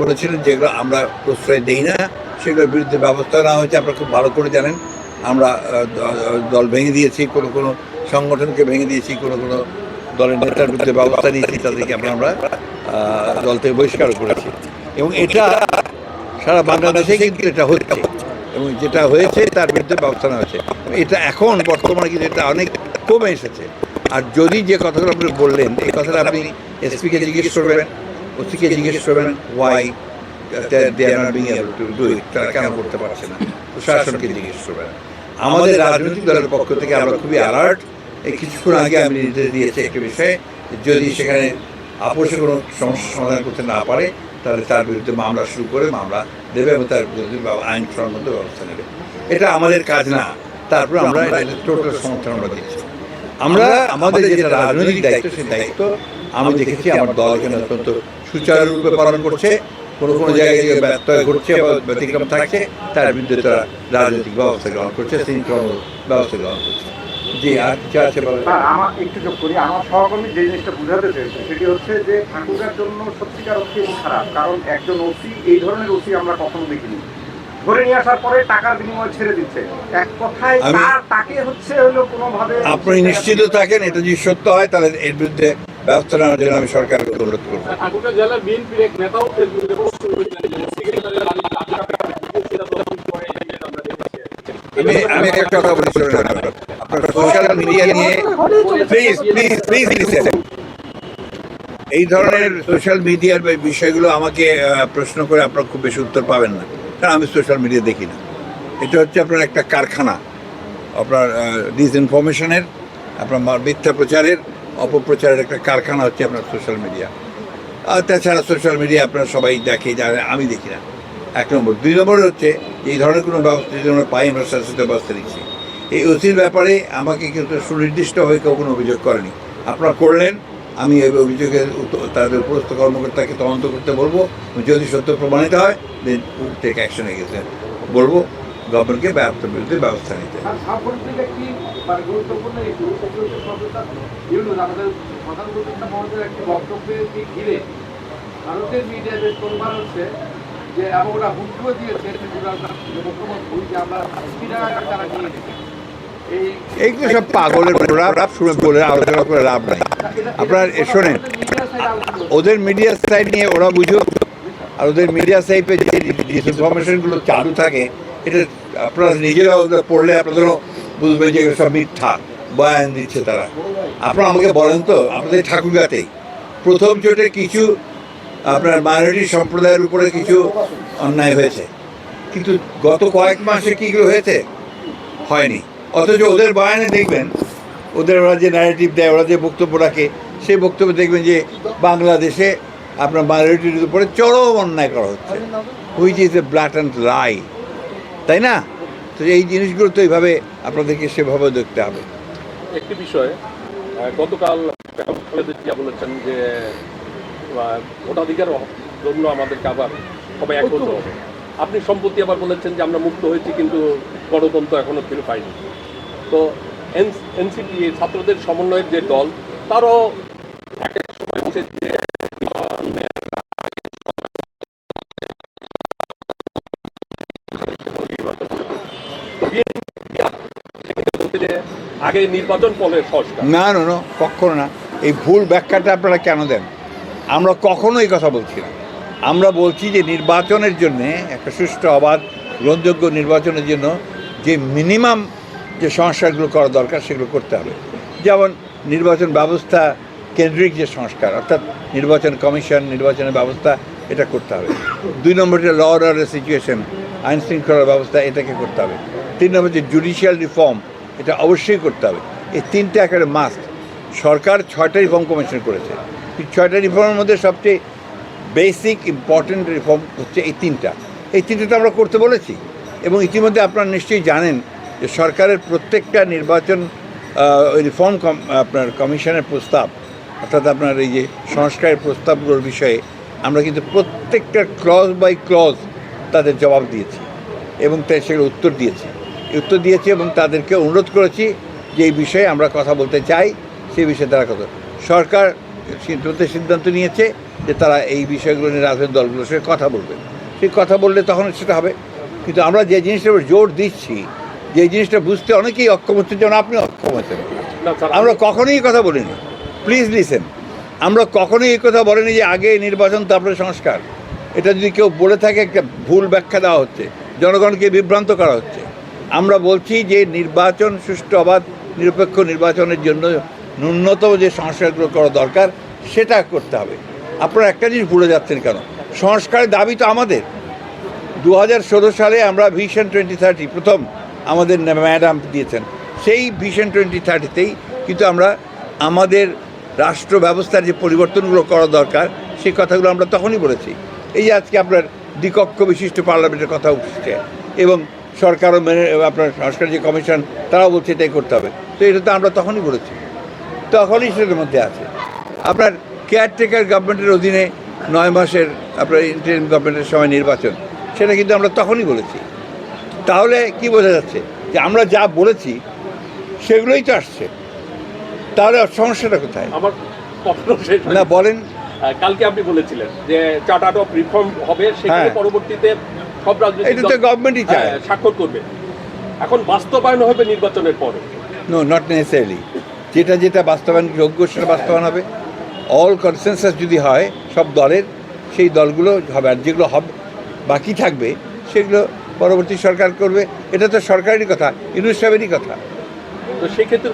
করেছিলেন, যেগুলো আমরা প্রশ্রয় দেই না, সেগুলোর বিরুদ্ধে ব্যবস্থা নেওয়া হয়েছে। আপনারা খুব ভালো করে জানেন, আমরা দল ভেঙে দিয়েছি, কোনো কোনো সংগঠনকে ভেঙে দিয়েছি, কোনো কোনো দলের নেতার বিরুদ্ধে ব্যবস্থা নিয়েছি, তাদেরকে আমরা আমরা দল থেকে বহিষ্কার করেছি। এবং এটা সারা বাংলাদেশে কিন্তু এটা হচ্ছে, এবং যেটা হয়েছে তার বিরুদ্ধে ব্যবস্থা নেওয়া হয়েছে। এটা এখন বর্তমানে কিন্তু এটা অনেক কমে এসেছে। আর যদি যে কথাগুলো আপনি বললেন, এই কথাটা আপনি এসপিকে জিজ্ঞেস করবেন ওসিকে জিজ্ঞেস করবেন ওয়াই দে তারা কেন করতে পারছে না প্রশাসনকে জিজ্ঞেস আমাদের রাজনৈতিক দলের পক্ষ থেকে আমরা খুবই অ্যালার্ট এই কিছুক্ষণ আগে আমি নির্দেশ দিয়েছি একটি বিষয়ে যদি সেখানে আপোষে কোনো সমস্যা সমাধান করতে না পারে তাহলে তার বিরুদ্ধে মামলা শুরু করে মামলা দেবে এবং তার বিরুদ্ধে আইন সম্মত ব্যবস্থা নেবে এটা আমাদের কাজ না তারপর আমরা টোটাল সমর্থন আমরা দিচ্ছি আমরা আমাদের যেটা রাজনৈতিক দায়িত্ব সেই দায়িত্ব আমি দেখেছি আমার দল এখানে অত্যন্ত সুচারুরূপে পালন করছে কোনো কোনো জায়গায় যে ব্যত্যয় ঘটছে বা ব্যতিক্রম থাকছে তার বিরুদ্ধে তারা রাজনৈতিক ব্যবস্থা গ্রহণ করছে শৃঙ্খল ব্যবস্থা গ্রহণ করছে। জি আর কিছু আছে আমার একটু যোগ করি। আমার সহকর্মী যে জিনিসটা বোঝাতে চেয়েছে সেটি হচ্ছে যে ঠাকুরের জন্য সত্যিকার অর্থে খারাপ কারণ একজন ওসি এই ধরনের ওসি আমরা কখনো দেখিনি। ধরে নিয়ে আসার পরে টাকার বিনিময়ে ছেড়ে দিচ্ছে। এক কথায় তার তাকে হচ্ছে হলো কোনোভাবে আপনি নিশ্চিত থাকেন এটা যদি সত্য হয় তাহলে এর বিরুদ্ধে ব্যবস্থা নেওয়ার জন্য আমি সরকারকে অনুরোধ করব। আমি আমি একটা কথা বলি আপনারা। সোশ্যাল মিডিয়া নিয়ে প্লিজ প্লিজ প্লিজ লিসেন এই ধরনের সোশ্যাল মিডিয়ার বিষয়গুলো আমাকে প্রশ্ন করে আপনারা খুব বেশি উত্তর পাবেন না। কারণ আমি সোশ্যাল মিডিয়া দেখি না। এটা হচ্ছে আপনার একটা কারখানা আপনার ডিসইনফরমেশনের আপনার মিথ্যা প্রচারের অপপ্রচারের একটা কারখানা হচ্ছে আপনার সোশ্যাল মিডিয়া আর তাছাড়া সোশ্যাল মিডিয়া আপনারা সবাই দেখে জানে আমি দেখি না। এক নম্বর। দুই নম্বর হচ্ছে, এই ধরনের কোনো ব্যবস্থা যদি আমরা পাই, আমরা সাথে সাথে ব্যবস্থা নিচ্ছি। এই ওসির ব্যাপারে আমাকে কিন্তু সুনির্দিষ্টভাবে কেউ কোনো অভিযোগ করেনি। আপনারা করলেন, আমি এই অভিযোগের তাদের উপরস্থ কর্মকর্তাকে তদন্ত করতে বলব। যদি সত্য প্রমাণিত হয় দেন টেক অ্যাকশন গেছে বলব গভর্নমেন্টকে ব্যবস্থা বিরুদ্ধে ব্যবস্থা নিতে এইগুলো সব পাগলের বলে আলোচনা করে লাভ নাই। আপনার শোনেন, ওদের মিডিয়া সাইড নিয়ে ওরা বুঝুক, আর ওদের মিডিয়া সাইডে যে ডিসইনফরমেশনগুলো চালু থাকে এটা, আপনারা নিজেরা ওগুলো পড়লে আপনাদেরও বুঝবেন যে সব মিথ্যা, বয়ান দিচ্ছে তারা। আপনারা আমাকে বলেন তো, আপনাদের ঠাকুরগাতেই প্রথম চোটে কিছু আপনার মাইনরিটি সম্প্রদায়ের উপরে কিছু অন্যায় হয়েছে। কিন্তু গত কয়েক মাসে কীগুলো হয়েছে? হয়নি। অথচ ওদের বয়ানে দেখবেন, ওদের ওরা যে ন্যারেটিভ দেয়, ওরা যে বক্তব্য রাখে, সেই বক্তব্য দেখবেন যে বাংলাদেশে আপনার মাইনরিটির উপরে চরম অন্যায় করা হচ্ছে which is a blatant lie তাই না? তো এই জিনিসগুলো তো এইভাবে আপনাদেরকে সেভাবে দেখতে হবে। একটি বিষয় গতকাল বলেছেন যে ভোটাধিকার জন্য আমাদেরকে আবার সবাই এক হবে। আপনি সম্প্রতি আবার বলেছেন যে আমরা মুক্ত হয়েছি, কিন্তু গণতন্ত্র এখনও ফিরে পাইনি। তো এনসিপি ছাত্রদের সমন্বয়ের যে দল, তারও এক এক সময় যে যে আগে নির্বাচন না না না, কখনো না। এই ভুল ব্যাখ্যাটা আপনারা কেন দেন? আমরা কখনো এই কথা বলছি না। আমরা বলছি যে নির্বাচনের জন্যে, একটা সুষ্ঠু, অবাধ, গ্রহণযোগ্য নির্বাচনের জন্য যে মিনিমাম যে সংস্কারগুলো করা দরকার, সেগুলো করতে হবে। যেমন নির্বাচন ব্যবস্থা কেন্দ্রিক যে সংস্কার, অর্থাৎ নির্বাচন কমিশন, নির্বাচনের ব্যবস্থা, এটা করতে হবে। দুই নম্বরটা ল অর্ডার সিচুয়েশন আইন শৃঙ্খলার ব্যবস্থা, এটাকে করতে হবে। তিন নম্বর যে জুডিশিয়াল রিফর্ম এটা অবশ্যই করতে হবে। এই তিনটে একেবারে মাস্ট সরকার ছয়টা রিফর্ম কমিশন করেছে। এই ছয়টা রিফর্মের মধ্যে সবচেয়ে বেসিক ইম্পর্টেন্ট রিফর্ম হচ্ছে এই তিনটা। এই তিনটা তো আমরা করতে বলেছি। এবং ইতিমধ্যে আপনারা নিশ্চয়ই জানেন যে সরকারের প্রত্যেকটা নির্বাচন রিফর্ম আপনার কমিশনের প্রস্তাব, অর্থাৎ আপনার এই যে সংস্কারের প্রস্তাবগুলোর বিষয়ে আমরা কিন্তু প্রত্যেকটা ক্লজ বাই ক্লজ তাদের জবাব দিয়েছি এবং তাই সেগুলো উত্তর দিয়েছি। উত্তর দিয়েছি এবং তাদেরকে অনুরোধ করেছি যে এই বিষয়ে আমরা কথা বলতে চাই সেই বিষয়ে তারা কথা সরকার সিদ্ধান্ত সিদ্ধান্ত নিয়েছে যে তারা এই বিষয়গুলো নিয়ে রাজনৈতিক দলগুলোর সঙ্গে কথা বলবে। সেই কথা বললে তখন সেটা হবে। কিন্তু আমরা যে জিনিসটার উপর জোর দিচ্ছি যে জিনিসটা বুঝতে অনেকেই অক্ষম হচ্ছে যেমন আপনি অক্ষম হচ্ছেন। আমরা কখনোই এই কথা বলিনি। প্লিজ লিসেন আমরা কখনোই এই কথা বলিনি যে আগে নির্বাচন তারপরে সংস্কার। এটা যদি কেউ বলে থাকে একটা ভুল ব্যাখ্যা দেওয়া হচ্ছে জনগণকে বিভ্রান্ত করা হচ্ছে। আমরা বলছি যে নির্বাচন সুষ্ঠু অবাধ, নিরপেক্ষ নির্বাচনের জন্য ন্যূনতম যে সংস্কারগুলো করা দরকার, সেটা করতে হবে। আপনারা একটা জিনিস ভুলে যাচ্ছেন কেন? সংস্কারের দাবি তো আমাদের। দু হাজার ষোলো সালে আমরা ভিশন টোয়েন্টি থার্টি প্রথম আমাদের ম্যাডাম দিয়েছেন। সেই ভিশন টোয়েন্টি থার্টিতেই কিন্তু আমরা আমাদের রাষ্ট্র ব্যবস্থার যে পরিবর্তনগুলো করা দরকার, সেই কথাগুলো আমরা তখনই বলেছি। এই যে আজকে আপনার দ্বিকক্ষ বিশিষ্ট পার্লামেন্টের কথা উঠছে এবং সরকারও মেনে আপনার সংস্কার যে কমিশন তারাও বলছে এটাই করতে হবে। তো এটা তো আমরা তখনই বলেছি। তখনই সেটার মধ্যে আছে। আপনার কেয়ারটেকার গভর্নমেন্টের অধীনে নয় মাসের আপনার ইন্টারিম গভর্নমেন্টের সময় নির্বাচন সেটা কিন্তু আমরা তখনই বলেছি। তাহলে কি বোঝা যাচ্ছে যে আমরা যা বলেছি সেগুলোই তো আসছে। তাহলে সমস্যাটা কোথায়? আমার। না বলেন। কালকে আপনি বলেছিলেন যে চার্টার অফ রিফর্ম হবে সেখানে হ্যাঁ। পরবর্তীতে সব রাজনৈতিক এটা তো গভর্নমেন্টই চায়। হ্যাঁ, স্বাক্ষর করবে। এখন বাস্তবায়ন হবে নির্বাচনের পরে। নো নট নেসেসারিলি যেটা যেটা বাস্তবায়ন যোগ্য সেটা বাস্তবায়ন হবে। অল কনসেনসাস যদি হয় সব দলের সেই দলগুলো হবে। আর যেগুলো হবে বাকি থাকবে সেগুলো পরবর্তী সরকার করবে। এটা তো সরকারেরই কথা সাহেবেরই কথা। তো সেক্ষেত্রে